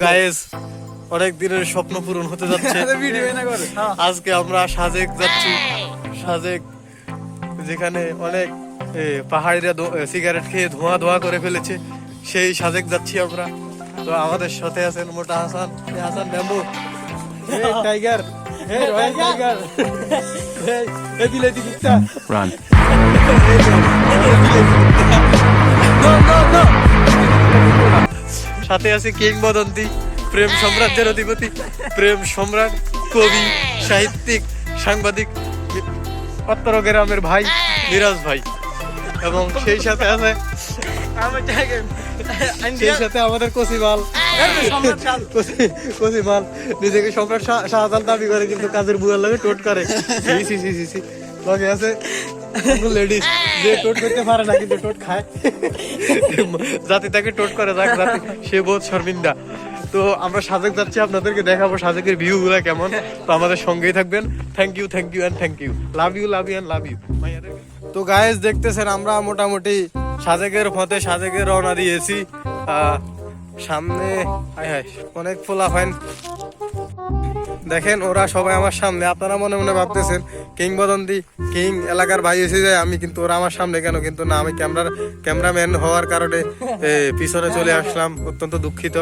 Guys অনেক দিনের স্বপ্ন পূরণ হতে যাচ্ছে। আজকে আমরা সাজেক যাচ্ছি। সাজেক যেখানে অনেক এ, পাহাড়িরা সিগারেট খেয়ে ধোঁয়া ধোঁয়া করে ফেলেছে। সেই সাজেক যাচ্ছি আমরা। তো আমাদের সাথে আছেন মোটা Hasan. Hasan bamboo. Tiger tiger বিলেতি কুত্তা. সাথে আছে কিংবদন্তি প্রেম সাম্রাজ্যের অধিপতি প্রেম সম্রাট কবি সাহিত্যিক সাংবাদিক উত্তর গ্রামের ভাই মিরাজ ভাই। এবং সেই সাথে আছে সেই সাথে আমাদের কসিমাল। কসি- কসিমাল নিজেকে সম্রাট শাহ- শাহজাহান দাবি করে কিন্তু কাজের বুয়ার লাগে টোট করে। C C C C. লগে আছে লেডিস যে টোট করতে পারে না কিন্তু টোট খায়। জাতি তাকে টোট করে যাক জাতি সে বহুত শর্মিন্দা। তো আমরা সাজেক যাচ্ছি আপনাদেরকে দেখাবো সাজেকের ভিউ গুলা কেমন। তো আমাদের সঙ্গেই থাকবেন। Thank you thank you and thank you love you love you and love you তো গায়েস দেখতেছেন আমরা মোটামুটি সাজেকের পথে সাজেকের রওনা দিয়েছি। আহ, সামনে হায় হায় অনেক ফোলা ফাইন দেখেন ওরা সবাই আমার সামনে আপনারা মনে মনে ভাবতেছেন কিংবদন্তি কিং এলাকার ভাই এসে যায় আমি কিন্তু ওরা আমার সামনে কেন? কিন্তু না আমি ক্যামেরার ক্যামেরাম্যান হওয়ার কারণে পিছনে চলে আসলাম অত্যন্ত দুঃখিত।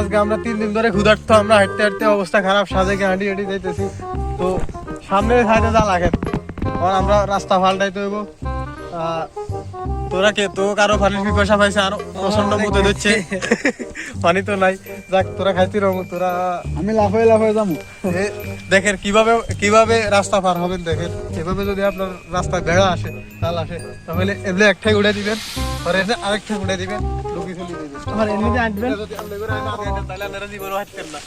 আজকে আমরা তিন দিন ধরে ক্ষুধার্ত আমরা হাঁটতে হাঁটতে অবস্থা খারাপ সাজেকে হাঁটি হাঁটি যাইতেছি। তো সামনে সাইডে যা লাগেন কারণ আমরা রাস্তা পাল্টাইতে হইব। তোরা কে? তো কারও পানির পিপাসা পাইছে আরও প্রচণ্ড মতে দিচ্ছে পানি তো নাই। যাক তোরা খাইতে রকম তোরা আমি লাফাই লাফাই যাব দেখেন কীভাবে কীভাবে রাস্তা পার হবেন দেখেন। এভাবে যদি আপনার রাস্তা বেড়া আসে তাল আসে তাহলে এমনি একটাই উড়ে দিবেন আর এসে আরেকটা উড়ে দিবেন ঢুকি চলে দিবেন। আমার এমনিতে আঁটবেন? যদি আপনি করে না তাহলে আপনারা জীবনও হাঁটতেন না।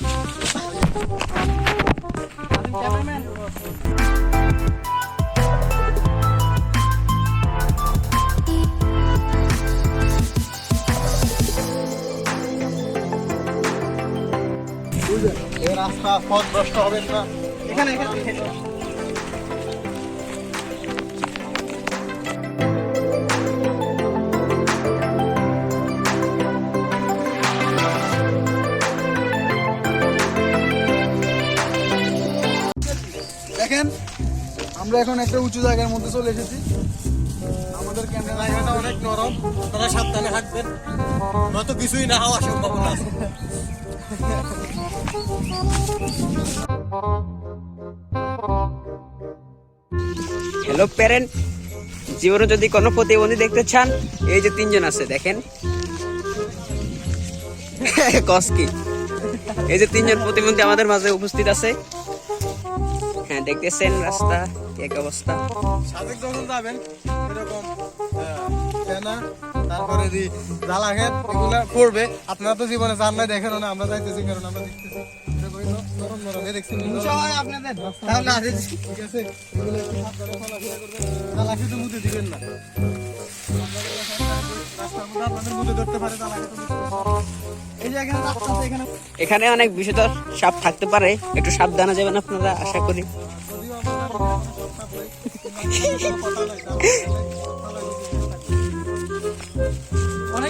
রাস্তা পথ নষ্ট হবেন না দেখেন, আমরা এখন একটা উঁচু জায়গার মধ্যে চলে এসেছি। আমাদের ক্যামেরা জায়গাটা অনেক নরম, আপনারা সাবধানে হাঁটবেন নয়তো কিছুই না হওয়ার সম্ভাবনা আছে। হ্যালো প্যারেন্ট জীবনে যদি কোনো প্রতিবন্ধী দেখতে চান, এই যে তিনজন আছে, দেখেন। কসকি এই যে তিনজন প্রতিবন্ধী আমাদের মাঝে উপস্থিত আছে। হ্যাঁ দেখতেছেন রাস্তা এক অবস্থা। যাবেন, এরকম তারপরে দি এগুলা পড়বে আপনারা তো জীবনে জান নাই দেখেন না আমরা যাইতেছি কারণ আমরা দেখতেছি। দিবেন না। এখানে অনেক বিষধর সাপ থাকতে পারে একটু সাবধানে যাবেন আপনারা আশা করি।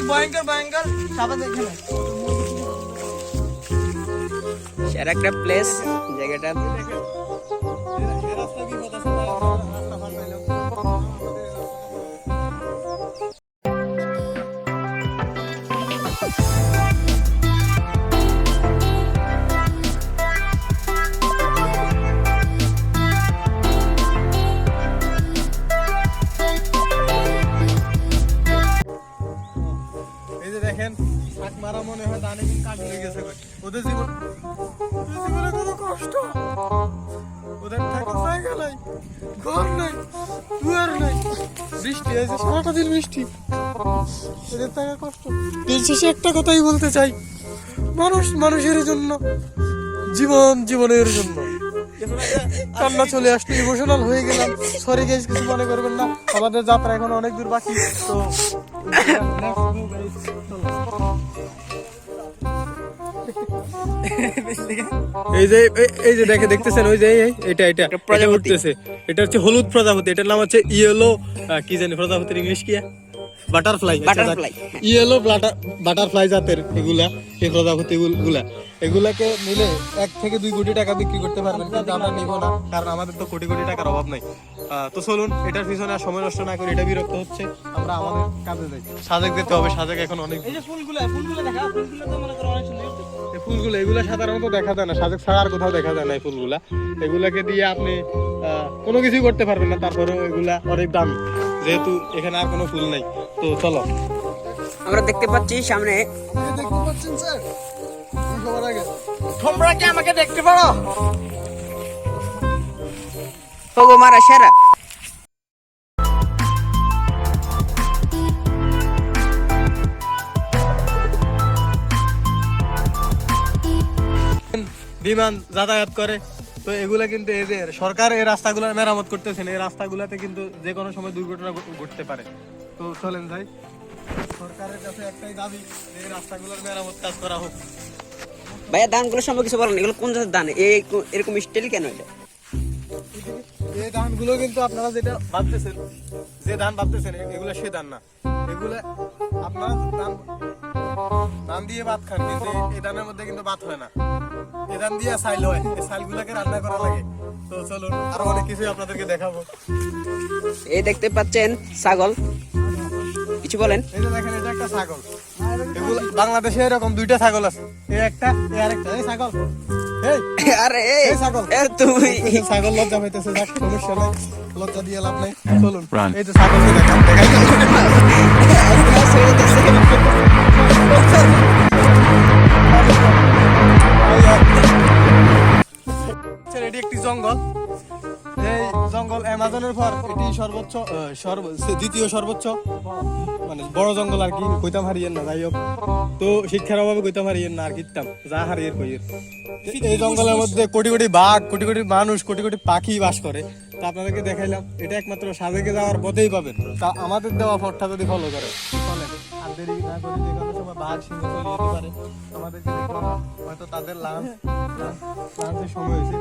ভয়ঙ্কর ভয়ঙ্কর সাপ আছে এখানে সেরা একটা প্লেস জায়গাটা শাক মারা মনে হয় দানে গেছে ওদের জীবন ওদের জীবনে কত কষ্ট? ওদের থাকার জায়গা নাই, ঘর নাই, দুয়ার নাই। বৃষ্টি আছে সারাটা দিন বৃষ্টি। এদের থাকা কষ্ট। একটা কথাই বলতে চাই। মানুষ মানুষের জন্য, জীবন জীবনের জন্য। কান্না চলে আসলো ইমোশনাল হয়ে গেলাম। সরি গাইজ কিছু মনে করবেন না। আমাদের যাত্রা এখন অনেক দূর বাকি, তো এই যে এই- যে দেখে দেখতেছেন ওই যে এটা এটা এটা প্রজাপতি। উঠতেছে এটা হচ্ছে হলুদ প্রজাপতি এটার নাম হচ্ছে ইয়েলো কি জানি প্রজাপতির ইংলিশ কি বাটারফ্লাই বাটারফ্লাই হ্যাঁ। ইয়েলো বাটারফ্লাই জাতের এগুলা এই প্রজাপতি গুলা এগুলাকে নিলে এক থেকে দুই কোটি টাকা বিক্রি করতে পারবেন কিন্তু আমরা নিব না কারণ আমাদের তো কোটি কোটি টাকার অভাব নাই। তো চলুন এটার পিছনে আর সময় নষ্ট না করে এটা বিরক্ত হচ্ছে আমরা আমাদের কাজে যাই। সাজেক যেতে হবে সাজেক এখন অনেক এই যে ফুলগুলো ফুলগুলো দেখা ফুলগুলো তো মনে করো অনেক সুন্দর। ফুলগুলো এগুলা সাধারণত দেখা যায় না সাজেক ছাড়া আর কোথাও দেখা যায় না এই ফুলগুলা। এগুলাকে দিয়ে আপনি কোনো কিছুই করতে পারবেন না তারপরেও এগুলা অনেক দামি যেহেতু এখানে আর কোনো ফুল নাই। তো চলো। আমরা দেখতে পাচ্ছি সামনে। দেখতে পাচ্ছেন স্যার তোমরা কি আমাকে দেখতে পারো? ওগো মারা সেরা। বিমান যাতায়াত করে। তো এগুলা কিন্তু এই যে সরকার এই রাস্তাগুলো মেরামত করতেছেন এই রাস্তাগুলোতে কিন্তু যে কোনো সময় দুর্ঘটনা ঘটতে পারে। তো চলেন যাই। সরকারের কাছে একটাই দাবি এই রাস্তাগুলোর মেরামত কাজ করা হোক। ভাইয়া ধানগুলো সম্পর্কে কিছু বলেন এগুলো কোন জাতের ধান? এই এরকম স্টাইল কেন এটা? এই ধানগুলো কিন্তু আপনারা যেটা ভাবতেছেন যে ধান ভাবতেছেন এগুলো সে ধান না। এগুলো আপনারা ধান ধান দিয়ে ভাত খান কিন্তু এই- ধানের মধ্যে কিন্তু ভাত হয় না। এই ধান দিয়ে সাইল হয় এই সাইলগুলোকে রান্না করা লাগে। তো চলুন আরও অনেক কিছুই আপনাদেরকে দেখাবো। এই দেখতে পাচ্ছেন ছাগল। কিছু বলেন দেখেন এটা একটা ছাগল বাংলাদেশে এরকম দুইটা ছাগল আছে এই একটা এই আরেকটা এই ছাগল আরে ছাগল। এ তুমি এই ছাগল লজ্জা পাইতেছে যাক সমস্যা নাই লজ্জা দিয়ে লাভ নাই চলুন এই যে ছাগলকে দেখান দেখাই এটি একটি জঙ্গল এই জঙ্গল অ্যামাজনের পর এটি সর্বোচ্চ সর্ব- দ্বিতীয় সর্বোচ্চ। মানে বড় জঙ্গল আর কি, কইতাম হারিয়েন না, যাই হোক। তো শিক্ষার অভাবে কইতাম হারিয়েন না আর কিতাম, যা হারিয়ে কইয়ের। এই জঙ্গলের মধ্যে কোটি কোটি বাঘ, কোটি কোটি মানুষ, কোটি কোটি পাখি বাস করে। তা আপনাদেরকে দেখাইলাম, এটা একমাত্র সাজেকে যাওয়ার পথেই পাবেন। তা আমাদের দেওয়া পথটা যদি ফলো করে তাদের লাঞ্চ লাঞ্চের সময় হয়েছে।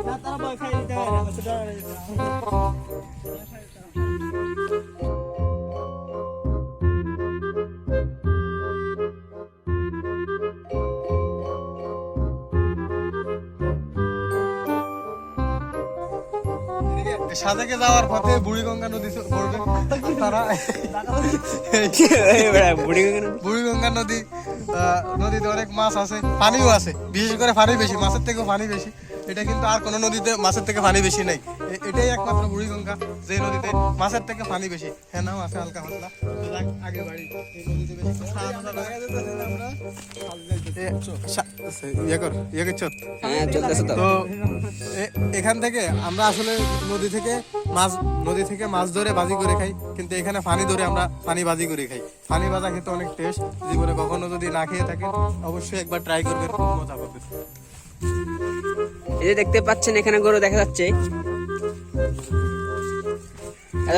সাজেকে যাওয়ার পথে বুড়িগঙ্গা নদী পড়বে। তারা বুড়ি গঙ্গা বুড়িগঙ্গা নদী আহ, নদীতে অনেক মাছ আছে পানিও আছে। বিশেষ করে পানি বেশি মাছের থেকেও পানি বেশি। এটা কিন্তু আর কোনো নদীতে মাছের থেকে পানি বেশি নেই। এটাই একমাত্র বুড়িগঙ্গা যে নদীতে মাছের থেকে পানি বেশি। হ্যাঁ নাও আছে হালকা তো আগে বাড়ি। এই নদীতে বেশি এখান থেকে আমরা আসলে নদী থেকে মাছ নদী থেকে মাছ ধরে বাজি করে খাই। কিন্তু এখানে পানি ধরে আমরা পানি বাজি করে খাই। পানি বাজা খেতে অনেক টেস্ট জীবনে কখনো যদি না খেয়ে থাকেন অবশ্যই একবার ট্রাই করবেন খুব মজা পাবেন। এই যে দেখতে পাচ্ছেন, এখানে গরু দেখা যাচ্ছে।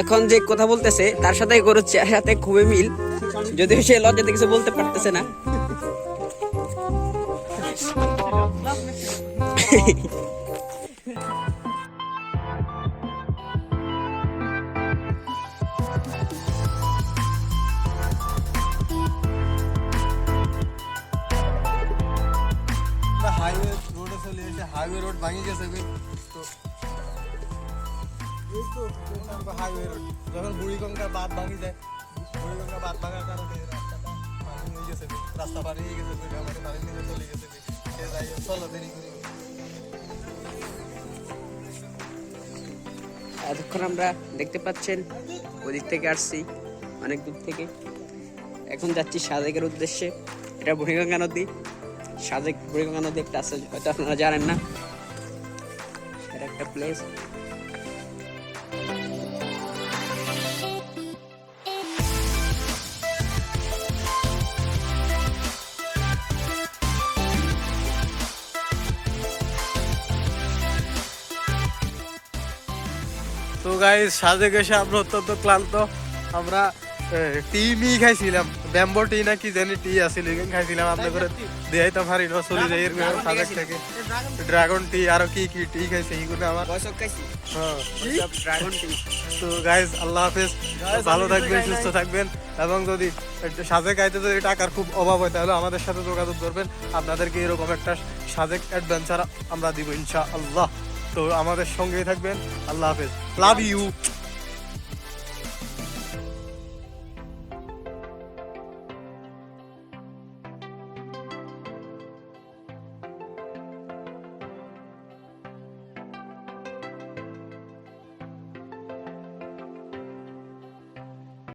এখন যে কথা বলতেছে, তার সাথে গরুর চেহারার সাথে খুবই মিল। যদিও সে লজ্জাতে কিছু বলতে পারতেছে না। হাইওয়ে রোড ভাঙি গেছে। তো হাইওয়ে রোড, যখন বুড়িগঙ্গা বাঁধ ভাঙি যায় বুড়িগঙ্গা বাঁধ ভাঙার কারণে। রাস্তা পানি হয়ে গেছে আমাদের পানি নিয়ে চলে গেছে। সে যাই চলো দেরি করি। এতক্ষণ আমরা দেখতে পাচ্ছেন, ওদিক থেকে আসছি, অনেক দূর থেকে এখন যাচ্ছি সাজেকের উদ্দেশ্যে এটা বুড়িগঙ্গা নদী সাজেক বুড়িগঙ্গা একটা আছে, হয়তো আপনারা জানেন না। একটা প্লেস তো গাইস সাজে গেছে আমরা অত্যন্ত ক্লান্ত। আমরা টি মি খাইছিলাম। ব্যাম্বো টি না কি জানি টি আছিল খাইছিলাম। আপনি করে দেখাইতে পারি না চলে যাই এরকম সাজেক থেকে। ড্রাগন টি আর কি কি টি খাইছে এইগুলো আমার ড্রাগন টি তো গাইজ আল্লাহ হাফেজ। ভালো থাকবেন সুস্থ থাকবেন। এবং যদি সাজেক আইতে যদি টাকার খুব অভাব হয় তাহলে আমাদের সাথে যোগাযোগ করবেন। আপনাদেরকে এরকম একটা সাজেক অ্যাডভেঞ্চার আমরা দিব ইনশা আল্লাহ তো আমাদের সঙ্গেই থাকবেন। আল্লাহ হাফেজ। Love you